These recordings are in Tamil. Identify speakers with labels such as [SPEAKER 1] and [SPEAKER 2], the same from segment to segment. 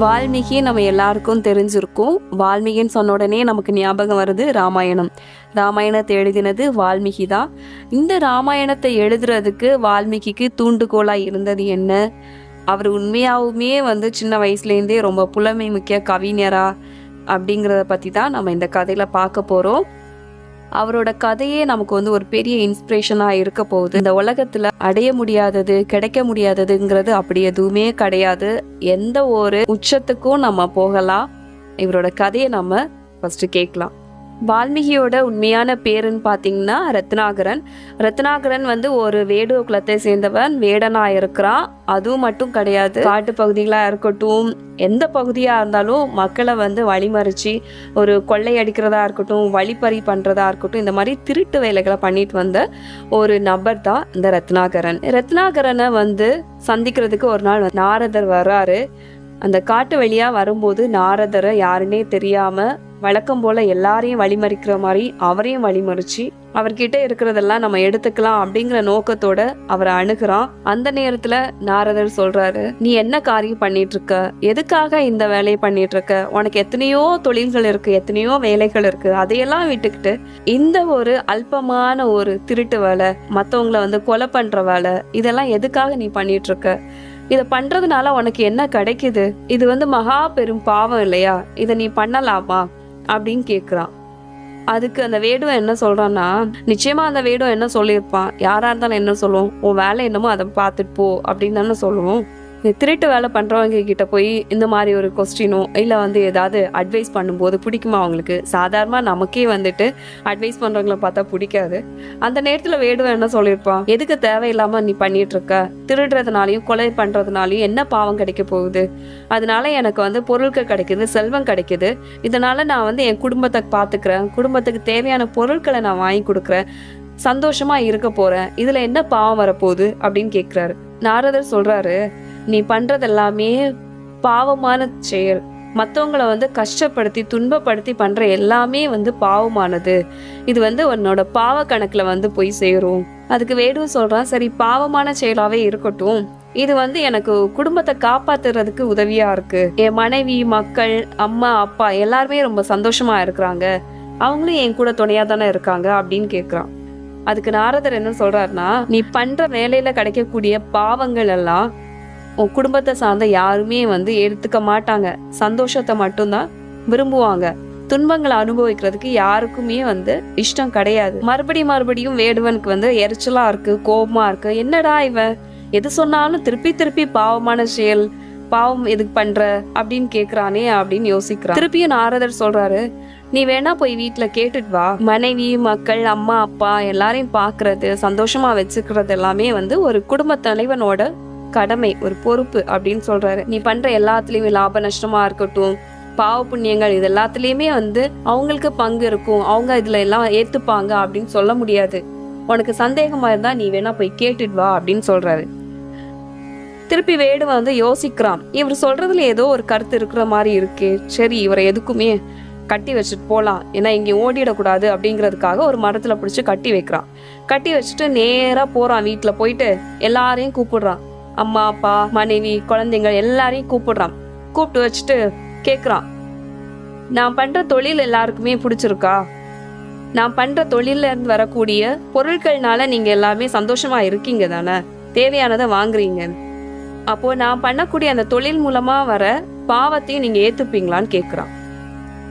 [SPEAKER 1] வால்மீகி நம்ம எல்லாருக்கும் தெரிஞ்சிருக்கும். வால்மீகின்னு சொன்ன உடனே நமக்கு ஞாபகம் வருது ராமாயணம். ராமாயணத்தை எழுதினது வால்மீகி தான். இந்த ராமாயணத்தை எழுதுறதுக்கு வால்மீகிக்கு தூண்டுகோலாக இருந்தது என்ன? அவர் உண்மையாகவுமே வந்து சின்ன வயசுலேருந்தே ரொம்ப புலமை மிக்க கவிஞரா அப்படிங்கிறத பற்றி தான் நம்ம இந்த கதையில் பார்க்க போகிறோம் அவரோட கதையே நமக்கு வந்து ஒரு பெரிய இன்ஸ்பிரேஷனாக இருக்க போகுது. இந்த உலகத்தில் அடைய முடியாதது கிடைக்க முடியாததுங்கிறது அப்படி எதுவுமே கிடையாது. எந்த ஒரு உச்சத்துக்கும் நம்ம போகலாம். இவரோட கதையை நம்ம ஃபஸ்ட்டு கேட்கலாம். வால்மீகியோட உண்மையான பேருன்னு பார்த்தீங்கன்னா ரத்னாகரன். ரத்னாகரன் வந்து ஒரு வேடுவ குலத்தை சேர்ந்தவன் வேடனா இருக்கிறான் அதுவும் மட்டும் கிடையாது. காட்டு பகுதிகளாக இருக்கட்டும் எந்த பகுதியாக இருந்தாலும் மக்களை வந்து வழிமறிச்சு ஒரு கொள்ளை அடிக்கிறதா இருக்கட்டும் வழிப்பறி பண்ணுறதா இருக்கட்டும் இந்த மாதிரி திருட்டு வேலைகளை பண்ணிட்டு வந்த ஒரு நபர் தான் இந்த ரத்னாகரன். ரத்னாகரனை வந்து சந்திக்கிறதுக்கு ஒரு நாள் நாரதர் வர்றாரு. அந்த காட்டு வழியாக வரும்போது நாரதரை யாருன்னே தெரியாமல் வழக்கம் போல் எல்லாரையும் வழிமறிக்கிற மாதிரி அவரையும் வழிமறிச்சு அவர்கிட்ட இருக்கிறதெல்லாம் நம்ம எடுத்துக்கலாம் அப்படிங்கிற நோக்கத்தோட அவரை அணுகிறான். அந்த நேரத்துல நாரதர் சொல்றாரு நீ என்ன காரியம் பண்ணிட்டு இருக்க எதுக்காக இந்த வேலையை பண்ணிட்டு இருக்க உனக்கு எத்தனையோ தொழில்கள் இருக்கு எத்தனையோ வேலைகள் இருக்கு. அதையெல்லாம் விட்டுக்கிட்டு இந்த ஒரு அல்பமான ஒரு திருட்டு வேலை மத்தவங்களை வந்து கொலை பண்ற வேலை இதெல்லாம் எதுக்காக நீ பண்ணிட்டு இருக்க இதை பண்றதுனால உனக்கு என்ன கிடைக்குது? இது வந்து மகா பெரும் பாவம் இல்லையா? இதை நீ பண்ணலாமா? அப்படின்னு கேட்குறான் அதுக்கு அந்த வேடுவன் என்ன சொல்கிறான்னா நிச்சயமா அந்த வேடுவன் என்ன சொல்லியிருப்பான்? யாராக இருந்தாலும் என்ன சொல்லுவோம் உன் வேலை என்னமோ அதை பார்த்துட்டு போ அப்படின்னு தானே சொல்லுவோம். திருட்டு வேலை பண்ணுறவங்க கிட்ட போய் இந்த மாதிரி ஒரு கொஸ்டினோ இல்லை வந்து ஏதாவது அட்வைஸ் பண்ணும்போது பிடிக்குமா அவங்களுக்கு? சாதாரணமாக நமக்கே வந்துட்டு அட்வைஸ் பண்ணுறவங்கள பார்த்தா பிடிக்காது. அந்த நேரத்தில் வேடுவன் என்ன சொல்லியிருப்பான் எதுக்கு தேவையில்லாமல் நீ பண்ணிட்டு இருக்க திருடுறதுனாலையும் கொலை பண்ணுறதுனாலையும் என்ன பாவம் கிடைக்க போகுது? அதனால எனக்கு வந்து பொருட்கள் கிடைக்குது செல்வம் கிடைக்குது. இதனால நான் வந்து என் குடும்பத்தை பார்த்துக்கிறேன் குடும்பத்துக்கு தேவையான பொருட்களை நான் வாங்கி கொடுக்குறேன். சந்தோஷமா இருக்க போறேன். இதுல என்ன பாவம் வரப்போகுது? அப்படின்னு கேட்குறாரு நாரதர் சொல்றாரு நீ பண்ணுறதெல்லாமே பாவமான செயல். மற்றவங்கள வந்து கஷ்டப்படுத்தி துன்பப்படுத்தி பண்ற எல்லாமே வந்து பாவமானது. இது வந்து உன்னோட பாவ கணக்குல வந்து போய் சேரும். அதுக்கு வேடுவன் சொல்றான் சரி பாவமான செயலாவே இருக்கட்டும். இது வந்து எனக்கு குடும்பத்தை காப்பாத்துறதுக்கு உதவியா இருக்கு. என் மனைவி மக்கள் அம்மா அப்பா எல்லாருமே ரொம்ப சந்தோஷமா இருக்கிறாங்க. அவங்களும் என் கூட துணையா தானே இருக்காங்க அப்படின்னு கேக்குறான். அதுக்கு நாரதர் என்ன சொல்றாருன்னா நீ பண்ற வேலையில கிடைக்கக்கூடிய பாவங்கள் எல்லாம் உன் குடும்பத்தை சார்ந்த யாருமே வந்து எடுத்துக்க மாட்டாங்க. சந்தோஷத்தை மட்டும்தான் விரும்புவாங்க. துன்பங்களை அனுபவிக்கிறதுக்கு யாருக்குமே வந்து இஷ்டம் கிடையாது. மறுபடியும் மறுபடியும் வேடுவனுக்கு வந்து எரிச்சலா இருக்கு கோபமா இருக்கு. என்னடா இவன் எது சொன்னாலும் திருப்பி திருப்பி பாவமான செயல் பாவம் எதுக்கு பண்ற அப்படின்னு கேக்குறானே அப்படின்னு யோசிக்கிறான். திருப்பியும் நாரதர் சொல்றாரு நீ வேணா போய் வீட்ல கேட்டுட்டு வா. மனைவி மக்கள் அம்மா அப்பா எல்லாரையும் பாக்குறது சந்தோஷமா வச்சுக்கிறது எல்லாமே வந்து ஒரு குடும்ப தலைவனோட கடமை ஒரு பொறுப்பு அப்படின்னு சொல்றாரு. நீ பண்ற எல்லாத்துலயுமே லாப நஷ்டமா இருக்கட்டும் பாவ புண்ணியங்கள் இது எல்லாத்துலயுமே வந்து அவங்களுக்கு பங்கு இருக்கும். அவங்க இதுல எல்லாம் ஏத்துப்பாங்க அப்படின்னு சொல்ல முடியாது. உனக்கு சந்தேகமா இருந்தா நீ வேணா போய் கேட்டுட்டு வா அப்படின்னு சொல்றாரு. திருப்பி வேடு வந்து யோசிக்கிறான். இவர் சொல்றதுல ஏதோ ஒரு கருத்து இருக்கிற மாதிரி இருக்கு சரி இவரை எதுக்குமே கட்டி வச்சுட்டு போகலாம் ஏன்னா இங்கே ஓடிடக்கூடாது அப்படிங்கிறதுக்காக ஒரு மரத்துல பிடிச்சி கட்டி வைக்கிறான். கட்டி வச்சுட்டு நேரா போறான் வீட்டுல போயிட்டு எல்லாரையும் கூப்பிடுறான். அம்மா அப்பா மனைவி குழந்தைங்க எல்லாரையும் கூப்பிடுறான். கூப்பிட்டு வச்சுட்டு கேக்குறான். நான் பண்ற தொழில் எல்லாருக்குமே பிடிச்சிருக்கா? நான் பண்ற தொழிலேருந்து இருந்து வரக்கூடிய பொருட்கள்னால நீங்க எல்லாமே சந்தோஷமா இருக்கீங்க தானே? தேவையானதை வாங்குறீங்க. அப்போ நான் பண்ணக்கூடிய அந்த தொழில் மூலமா வர பாவத்தையும் நீங்க ஏத்துப்பீங்களான்னு கேக்குறான்.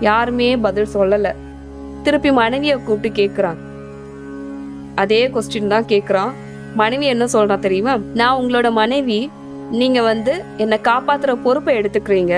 [SPEAKER 1] யாருமே பதில் சொல்லல. திருப்பி மனைவியை கூப்பிட்டு கேக்குறான். அதே கொஸ்டின் தான் கேக்குறான். மனைவி என்ன சொல்றா தெரியுமா? நான் உங்களோட மனைவி. நீங்க வந்து என்னை காப்பாத்துற பொறுப்பை எடுத்துக்கிறீங்க.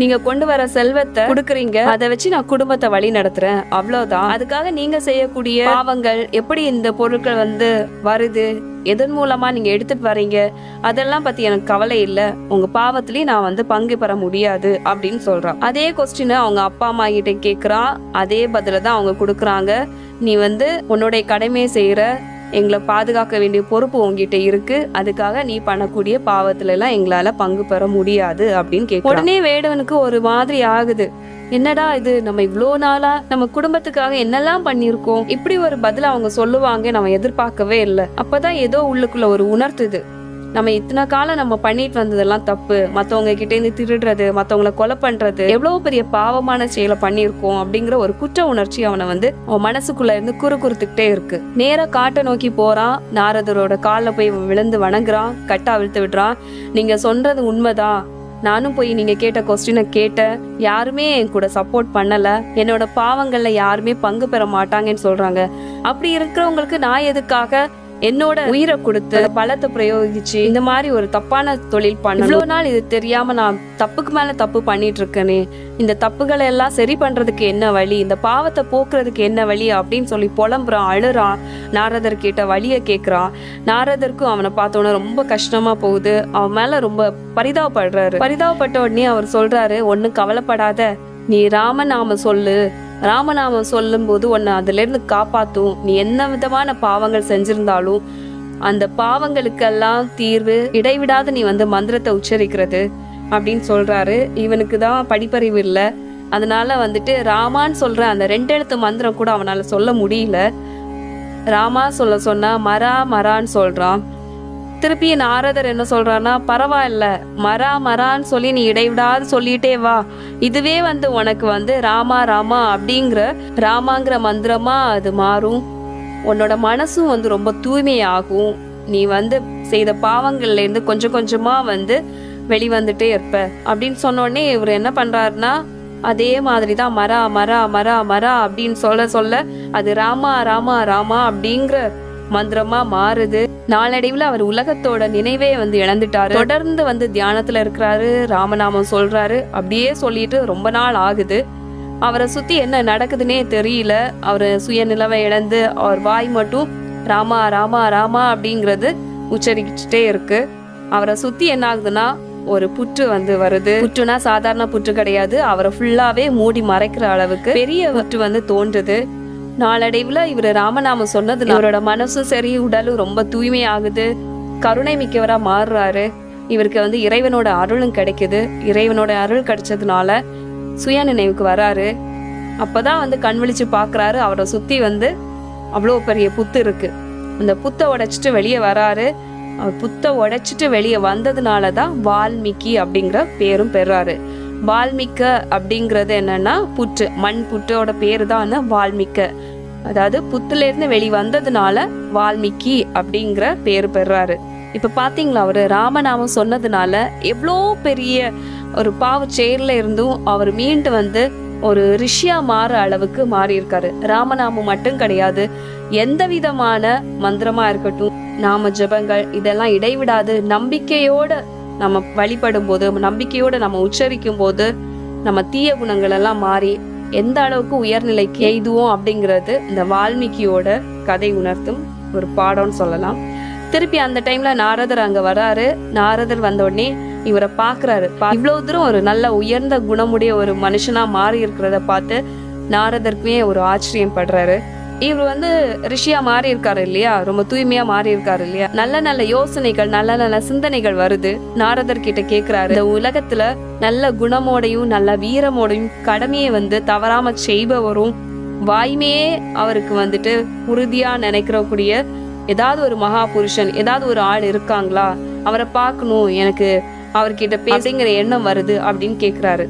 [SPEAKER 1] நீங்க கொண்டு வர செல்வத்தை கொடுக்குறீங்க. அதை வச்சு நான் குடும்பத்தை வழி நடத்துறேன். அவ்வளவுதான். அதுக்காக நீங்க செய்யக்கூடிய பாவங்கள் எப்படி இந்த பொருட்கள் வந்து வருது எதன் மூலமா நீங்க எடுத்துட்டு வரீங்க அதெல்லாம் பத்தி எனக்கு கவலை இல்ல. உங்க பாவத்திலயும் நான் வந்து பங்கு பெற முடியாது அப்படின்னு சொல்றான் அதே கொஸ்டினை அவங்க அப்பா அம்மா கிட்ட கேக்குறான் அதே பதில தான் அவங்க கொடுக்குறாங்க. நீ வந்து உன்னுடைய கடமையை செய்யற எங்களை பாதுகாக்க வேண்டிய பொறுப்பு உங்ககிட்ட இருக்கு. அதுக்காக நீ பண்ணக்கூடிய பாவத்துல எல்லாம் எங்களால பங்கு பெற முடியாது அப்படின்னு கேட்க உடனே வேடவனுக்கு ஒரு மாதிரி ஆகுது. என்னடா இது? நம்ம இவ்வளோ நாளா நம்ம குடும்பத்துக்காக என்னெல்லாம் பண்ணியிருக்கோம்? இப்படி ஒரு பதில் அவங்க சொல்லுவாங்க நம்ம எதிர்பார்க்கவே இல்லை. அப்பதான் ஏதோ உள்ளுக்குள்ள ஒரு உணர்த்துது. நம்ம இத்தனை காலம் நம்ம பண்ணிட்டு வந்ததெல்லாம் தப்பு. மற்றவங்க கிட்டேருந்து திருடுறது மற்றவங்கள கொலை பண்ணுறது எவ்வளோ பெரிய பாவமான செயலை பண்ணியிருக்கோம் அப்படிங்கிற ஒரு குற்ற உணர்ச்சி அவனை வந்து அவன் மனசுக்குள்ள இருந்து குறு குறுத்துக்கிட்டே இருக்கு. நேராக காட்டை நோக்கி போறான். நாரதரோட காலில் போய் விழுந்து வணங்குறான். கட்டா விழுத்து விடுறான். நீங்க சொல்றது உண்மைதான் நானும் போய் நீங்க கேட்ட கொஸ்டினை கேட்டேன். யாருமே என் கூட சப்போர்ட் பண்ணல. என்னோட பாவங்கள்ல யாருமே பங்கு பெற மாட்டாங்கன்னு சொல்றாங்க. அப்படி இருக்கிறவங்களுக்கு நான் எதுக்காக என்னோட உயிரை கொடுத்து பலத்தை பிரயோகிச்சு இந்த மாதிரி ஒரு தப்பான தொழில் பண்ண இவ்வளவு நாள் இது தெரியாம நான் தப்புக்கு மேல தப்பு பண்ணிட்டு இருக்கேனே இந்த தப்புகளை எல்லாம் சரி பண்றதுக்கு என்ன வழி? இந்த பாவத்தை போக்குறதுக்கு என்ன வழி? அப்படின்னு சொல்லி புலம்புறான் அழுறான் நாரதர் கிட்ட வழியை கேக்குறான் நாரதருக்கும் அவனை பார்த்தோன்னே ரொம்ப கஷ்டமா போகுது. அவன் மேல ரொம்ப பரிதாபப்படுறாரு. பரிதாபப்பட்ட உடனே அவர் சொல்றாரு ஒன்னும் கவலைப்படாத. நீ ராம நாம சொல்லு. ராமநாமம் சொல்லும்போது உன்னை அதுலேருந்து காப்பாற்றும் நீ என்ன விதமான பாவங்கள் செஞ்சிருந்தாலும் அந்த பாவங்களுக்கெல்லாம் தீர்வு இடைவிடாத நீ வந்து மந்திரத்தை உச்சரிக்கிறது அப்படின்னு சொல்றாரு. இவனுக்கு தான் படிப்பறிவு இல்லை. அதனால வந்துட்டு ராமான்னு சொல்ற அந்த ரெண்டு எழுத்து மந்திரம் கூட அவனால சொல்ல முடியல. ராமா சொல்ல சொன்னா மரா மரான்னு சொல்றான். திருப்பி நாரதர் என்ன சொல்றான்னா பரவாயில்ல மரா மரான்னு சொல்லி நீ இடைவிடாது சொல்லிட்டே வா. இதுவே வந்து உனக்கு வந்து ராமா ராமா அப்படிங்கிற ராமாங்கிற மந்திரமா அது மாறும். உன்னோட மனசும் வந்து ரொம்ப தூய்மையாகும். நீ வந்து செய்த பாவங்கள்லேருந்து கொஞ்சம் கொஞ்சமாக வந்து வெளிவந்துட்டே இருப்ப. அப்படின்னு சொன்னோடனே இவர் என்ன பண்ணுறாருன்னா அதே மாதிரி தான் மரா மரா மரா மரா அப்படின்னு சொல்ல சொல்ல அது ராமா ராமா ராமா அப்படிங்கிற மந்திரமா மாறுது. நாளடைவுல அவர் உலகத்தோட நினைவே வந்து இழந்துட்டாரு. தொடர்ந்து வந்து தியானத்துல இருக்கிறாரு ராமநாமம் சொல்றாரு அப்படியே சொல்லிட்டு ரொம்ப நாள் ஆகுது. அவரை சுத்தி என்ன நடக்குதுன்னே தெரியல. அவர் சுயநிலவை இழந்து அவர் வாய் மட்டும் ராமா ராமா ராமா அப்படிங்கிறது உச்சரிச்சுட்டே இருக்கு. அவரை சுத்தி என்ன ஆகுதுன்னா ஒரு புற்று வந்து வருது. புற்றுனா சாதாரண புற்று கிடையாது. அவரை ஃபுல்லாவே மூடி மறைக்கிற அளவுக்கு பெரிய புற்று வந்து தோன்றுது. நாளடைவில் இவர் ராமநாமம் சொன்னது இவரோட மனசும் சரி உடலும் ரொம்ப தூய்மையாகுது. கருணை மிக்கவராக மாறுறாரு. இவருக்கு வந்து இறைவனோட அருளும் கிடைக்குது. இறைவனோட அருள் கிடைச்சதுனால சுய நினைவுக்கு வராரு. அப்போதான் வந்து கண் விழிச்சு பார்க்குறாரு அவரை சுற்றி வந்து அவ்வளோ பெரிய புத்து இருக்கு. அந்த புத்தை உடைச்சிட்டு வெளியே வராரு. அவர் புத்தை உடைச்சிட்டு வெளியே வந்ததுனால தான் வால்மீகி அப்படிங்கிற பேரும் பெறாரு. வால்மிக்க அப்படிங்கிறது என்னன்னா புற்று மண் புற்றோட பேர் தான் வந்து வால்மிக்க. அதாவது புத்துலேருந்து வெளி வந்ததுனால வால்மீகி அப்படிங்கிற பேர் பெறாரு. இப்போ பார்த்தீங்களா அவர் ராமநாமம் சொன்னதுனால எவ்வளோ பெரிய ஒரு பாவ செயல்ல இருந்தும் அவர் மீண்டு வந்து ஒரு ரிஷியா மாற அளவுக்கு மாறி இருக்காரு ராமநாமம் மட்டும் கிடையாது எந்த விதமான மந்திரமா இருக்கட்டும் நாம ஜெபங்கள் இதெல்லாம் இடைவிடாது நம்பிக்கையோட நம்ம வழிபடும் போது நம்பிக்கையோடு நம்ம உச்சரிக்கும் போது நம்ம தீய குணங்கள் எல்லாம் மாறி எந்த அளவுக்கு உயர்நிலைக்கு எய்துவோம் அப்படிங்கிறது இந்த வால்மீகியோட கதை உணர்த்தும் ஒரு பாடம்னு சொல்லலாம். திருப்பி அந்த டைம்ல நாரதர் அங்க வராரு. நாரதர் வந்த உடனே இவரை பாக்குறாரு. இவ்வளவு தூரம் ஒரு நல்ல உயர்ந்த குணமுடைய ஒரு மனுஷனா மாறி இருக்கிறத பார்த்து நாரதருக்குமே ஒரு ஆச்சரியம் படுறாரு. இவர் வந்து ரிஷியா மாறி இருக்காரு இல்லையா? ரொம்ப தூய்மையா மாறி இருக்காரு இல்லையா? நல்ல நல்ல யோசனைகள் நல்ல நல்ல சிந்தனைகள் வருது. நாரதர் கிட்ட கேக்குறாரு. இந்த உலகத்துல நல்ல குணமோடையும் நல்ல வீரமோடையும் கடமையை வந்து தவறாம செய்பவரும் வாய்மையே அவருக்கு வந்துட்டு உறுதியா நினைக்கிறக்கூடிய ஏதாவது ஒரு மகா புருஷன் ஏதாவது ஒரு ஆள் இருக்காங்களா? அவரை பார்க்கணும் எனக்கு அவர்கிட்ட பேசுங்கிற எண்ணம் வருது அப்படின்னு கேக்குறாரு.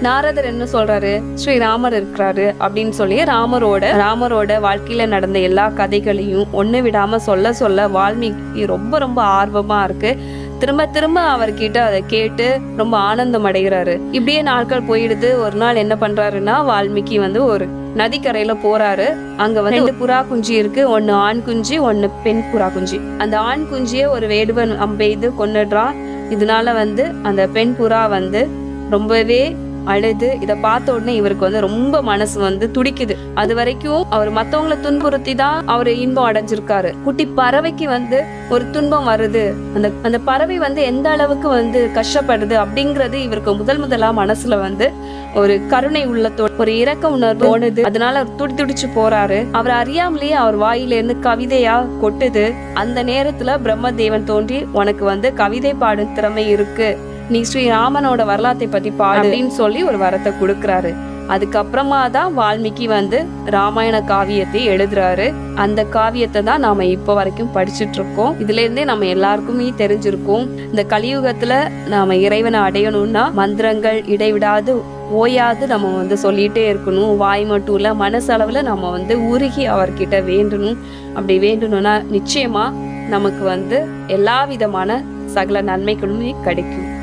[SPEAKER 1] நாரதர் என்ன சொல்றாரு? ஸ்ரீராமர் இருக்கிறாரு அப்படின்னு சொல்லி ராமரோட ராமரோட வாழ்க்கையில நடந்த எல்லா கதைகளையும் ஒண்ணு விடாம சொல்ல சொல்ல வால்மீகி ரொம்ப ரொம்ப ஆர்வமா இருக்கு. திரும்ப திரும்ப அவர்கிட்ட அதை கேட்டு ரொம்ப ஆனந்தம் அடைகிறாரு. இப்படியே நாட்கள் போயிடுது. ஒரு நாள் என்ன பண்றாருன்னா வால்மீகி வந்து ஒரு நதிக்கரையில போறாரு. அங்க வந்து ரெண்டு புறா குஞ்சு இருக்கு. ஒன்னு ஆண் குஞ்சு ஒன்னு பெண் புறா குஞ்சு. அந்த ஆண் குஞ்சிய ஒரு வேடுவன் அம்பெய்து கொன்னுடுறான். இதனால வந்து அந்த பெண் புறா வந்து ரொம்பவே அழுது இதை பார்த்த உடனே இவருக்கு வந்து ரொம்ப மனசு வந்து துடிக்குது. அது வரைக்கும் அவர் மத்தவங்களை துன்புறுத்தி தான் அவர் இன்பம் அடைஞ்சிருக்காரு. குட்டி பறவைக்கு வந்து ஒரு துன்பம் வருது. அந்த அந்த பறவை வந்து எந்த அளவுக்கு வந்து கஷ்டப்படுது அப்படிங்கிறது இவருக்கு முதல் முதலா மனசுல வந்து ஒரு கருணை உள்ளத்தோடு ஒரு இரக்க உணர்வு தோணுது. அதனால அவர் துடி துடிச்சு போறாரு. அவர் அறியாமலேயே அவர் வாயில இருந்து கவிதையா கொட்டுது. அந்த நேரத்துல பிரம்மதேவன் தோன்றி உனக்கு வந்து கவிதை பாடும் திறமை இருக்கு. நீ ஸ்ரீராமனோட வரலாற்றை பத்தி பாடு. அப்படின்னு சொல்லி ஒரு வரத்தை கொடுக்கறாரு. அதுக்கப்புறமா தான் வால்மீகி வந்து ராமாயண காவியத்தை எழுதுறாரு. அந்த காவியத்தை தான் நாம இப்போ வரைக்கும் படிச்சுட்டு இருக்கோம் இதுல இருந்தே நம்ம எல்லாருக்குமே தெரிஞ்சிருக்கும். இந்த கலியுகத்துல நாம இறைவனை அடையணும்னா மந்திரங்கள் இடைவிடாது ஓயாது நம்ம வந்து சொல்லிட்டே இருக்கணும். வாய் மட்டும் இல்ல மனசளவுல நம்ம வந்து உருகி அவர்கிட்ட வேண்டணும். அப்படி வேண்டணும்னா நிச்சயமா நமக்கு வந்து எல்லா விதமான சகல நன்மைகளுமே கிடைக்கும்.